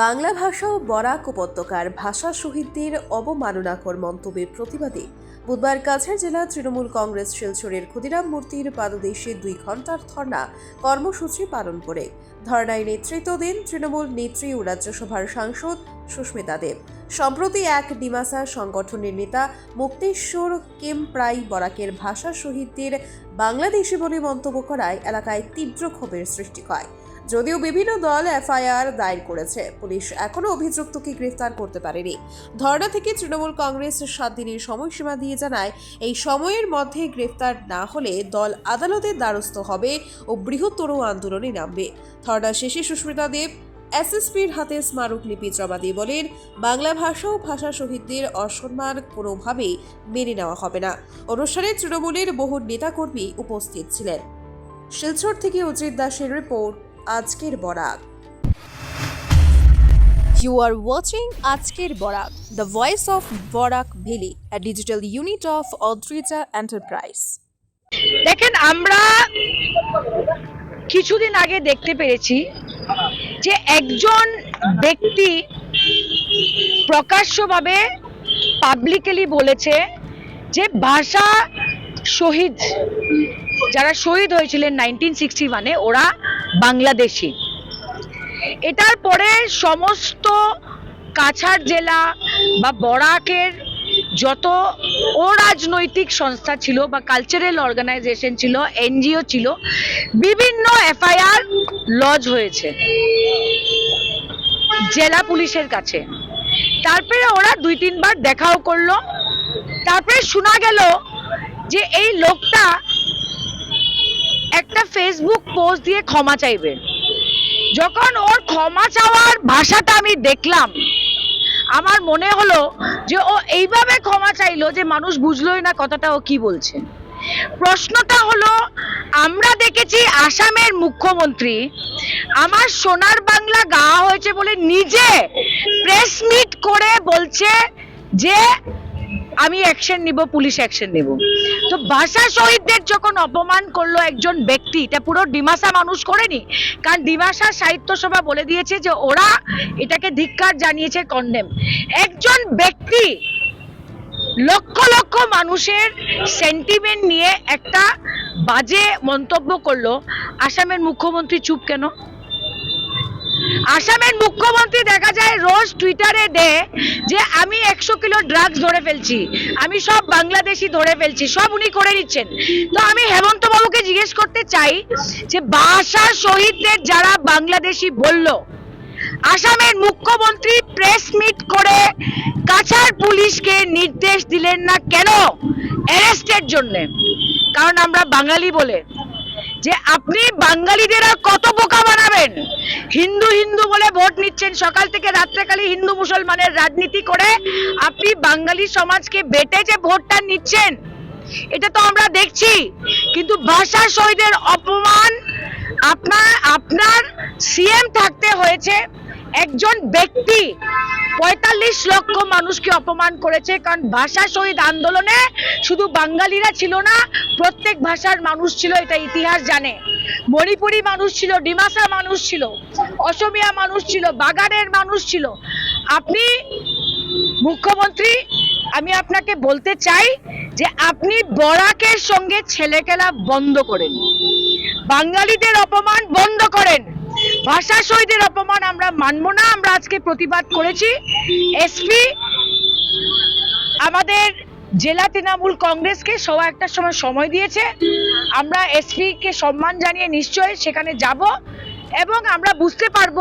বাংলা ভাষা ও বরাক উপত্যকার ভাষা শহীদদের অবমাননাকর মন্তব্যের প্রতিবাদে বুধবার কাছাড় জেলা তৃণমূল কংগ্রেস শিলচরের ক্ষুদিরাম মূর্তির পাদদেশে দুই ঘণ্টার ধর্ণা কর্মসূচি পালন করে। ধর্নায় নেতৃত্ব দেন তৃণমূল নেত্রী ও রাজ্যসভার সাংসদ সুস্মিতা দেব। সম্প্রতি এক ডিমাসা সংগঠনের নেতা মুক্তেশ্বর কেমপ্রাই বরাকের ভাষা শহীদদের বাংলাদেশি বলে মন্তব্য করায় এলাকায় তীব্র ক্ষোভের সৃষ্টি হয়। যদিও বিভিন্ন দল এফআইআর দায়ের করেছে। পুলিশ এখনও অভিযুক্তকে গ্রেফতার করতে পারেনি। ধর্ণা থেকে তৃণমূল কংগ্রেস সাত দিনের সময়সীমা দিয়ে জানায়, এই সময়ের মধ্যে গ্রেফতার না হলে দল আদালতের দ্বারস্থ হবে ও বৃহত্তর আন্দোলনে নামবে। ধর্ণা শেষে সুস্মিতা দেব, এসএসপির হাতে স্মারকলিপি জমা দিয়ে বলেন, বাংলা ভাষা ও ভাষা শহীদদের অসম্মান কোনোভাবেই মেনে নেওয়া হবে না। অনুষ্ঠানে তৃণমূলের বহু নেতাকর্মী উপস্থিত ছিলেন। শিলচর থেকে অজিত দাসের রিপোর্ট আজকের বরাক You are watching আজকের Barak the voice of Barak valley a digital unit of Odrija Enterprise দেখেন, আমরা কিছুদিন আগে দেখতে পেরেছি যে একজন ব্যক্তি প্রকাশ্যভাবে পাবলিকলি বলেছে যে ভাষা শহীদ, যারা শহীদ হয়েছিলেন নাইনটিন সিক্সটি ওয়ানে ওরা বাংলাদেশি। এটার পরে সমস্ত কাছাড় জেলা বা বরাকের যত অরাজনৈতিক সংস্থা ছিল বা কালচারাল অর্গানাইজেশন ছিল, এনজিও ছিল, বিভিন্ন এফআইআর লজ হয়েছে জেলা পুলিশের কাছে। তারপরে ওরা দুই তিনবার দেখাও করল। তারপরে শোনা গেল যে এই লোকটা ফেসবুক পোস্ট দিয়ে ক্ষমা চাইবে। যখন ওর ক্ষমা চাওয়ার ভাষাটা আমি দেখলাম, আমার মনে হলো যে ও এইভাবে ক্ষমা চাইলো যে মানুষ বুঝলোই না কথাটা ও কি বলছে। প্রশ্নটা হলো, আমরা দেখেছি আসামের মুখ্যমন্ত্রী আমার সোনার বাংলা গাওয়া হয়েছে বলে নিজে প্রেস মিট করে বলছে যে আমি অ্যাকশন নিব, পুলিশ অ্যাকশন নেব। তো ভাষা শহীদদের যখন অপমান করল একজন ব্যক্তি, এটা পুরো ডিমাসা মানুষ করেনি। কারণ ডিমাসা সাহিত্য সভা বলে দিয়েছে যে ওরা এটাকে ধিক্কার জানিয়েছে কন্ডেম একজন ব্যক্তি লক্ষ লক্ষ মানুষের সেন্টিমেন্ট নিয়ে একটা বাজে মন্তব্য করল। আসামের মুখ্যমন্ত্রী চুপ কেন? আসামের মুখ্যমন্ত্রী দেখা যায় রোজ টুইটারে দেয় যে, আমি একশো কিলো ড্রাগস ধরে ফেলছি। আমি সব বাংলাদেশি ধরে ফেলছি, সব উনি করে নিচ্ছেন। তো আমি হেমন্ত বাবুকে জিজ্ঞেস করতে চাই যে ভাষা শহীদদের যারা বাংলাদেশি বলল, আসামের মুখ্যমন্ত্রী প্রেস মিট করে কাছার পুলিশকে নির্দেশ দিলেন না কেন অ্যারেস্টের জন্যে? কারণ আমরা বাঙালি বলে। যে আপনি বাঙালিদের আর কত বোকা বানাবেন? হিন্দু হিন্দু বলে ভোট নিচ্ছেন। সকাল থেকে রাত্রেকালে হিন্দু মুসলমানের রাজনীতি করে আপনি বাঙালি সমাজকে বেটে যে ভোটটা নিচ্ছেন, এটা তো আমরা দেখছি। কিন্তু ভাষা শহীদের অপমান আপনার আপনার সিএম থাকতে হয়েছে একজন ব্যক্তি। পঁয়তাল্লিশ লক্ষ মানুষকে অপমান করেছে, কারণ ভাষা শহীদ আন্দোলনে শুধু বাঙালিরা ছিল না, প্রত্যেক ভাষার মানুষ ছিল, এটা ইতিহাস জানে। মণিপুরি মানুষ ছিল, ডিমাসা মানুষ ছিল, অসমিয়া মানুষ ছিল, বাগানের মানুষ ছিল। আপনি, মুখ্যমন্ত্রী, আমি আপনাকে বলতে চাই যে আপনি বরাকের সঙ্গে ছেলেকেলা বন্ধ করেন। বাঙালিদের অপমান বন্ধ করেন। ভাষা শহীদের অপমান আমরা মানব না আমরা আজকে প্রতিবাদ করেছি। এসপি আমাদের জেলা তৃণমূল কংগ্রেসকে সবাই একটা সময় সময় দিয়েছে। আমরা এসপি কে সম্মান জানিয়ে নিশ্চয়ই সেখানে যাব এবং আমরা বুঝতে পারব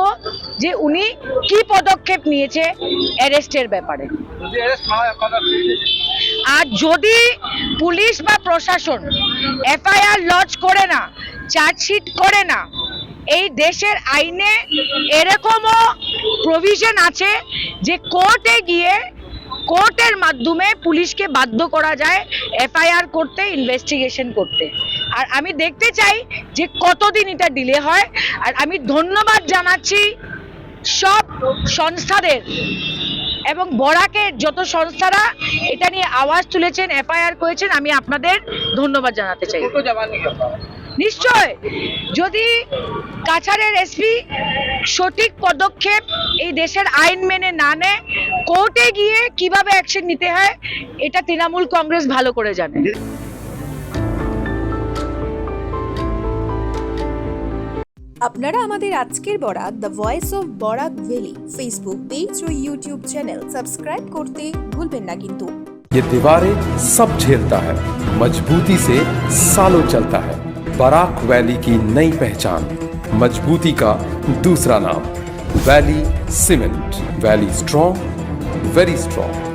যে উনি কি পদক্ষেপ নিয়েছে অ্যারেস্টের ব্যাপারে। আর যদি পুলিশ বা প্রশাসন এফআইআর লজ করে না চার্জশিট করে না এই দেশের আইনে এরকমও প্রভিশন আছে যে কোর্টে গিয়ে কোর্টের মাধ্যমে পুলিশকে বাধ্য করা যায় এফআইআর করতে ইনভেস্টিগেশন করতে। আর আমি দেখতে চাই যে কতদিন এটা ডিলে হয়। আর আমি ধন্যবাদ জানাচ্ছি সব সংস্থাদের এবং বরাকের যত সংস্থারা এটা নিয়ে আওয়াজ তুলেছেন এফআইআর করেছেন, আমি আপনাদের ধন্যবাদ জানাতে চাই। নিশ্চয় যদি কাছাড়ের এসপি সঠিক পদক্ষেপ এই দেশের আইন মেনে না নেয় কোর্টে গিয়ে কিভাবে অ্যাকশন নিতে হয় এটা তৃণমূল কংগ্রেস ভালো করে জানে আপনারা আমাদের আজকের Barak the voice of Barak valley Facebook page O YouTube channel subscribe করতে ভুলবেন না কিন্তু ये दीवारें सब झेलता है मजबूती से सालों चलता है बराक वैली की नई पहचान, मजबूती का दूसरा नाम, valley cement, valley strong very strong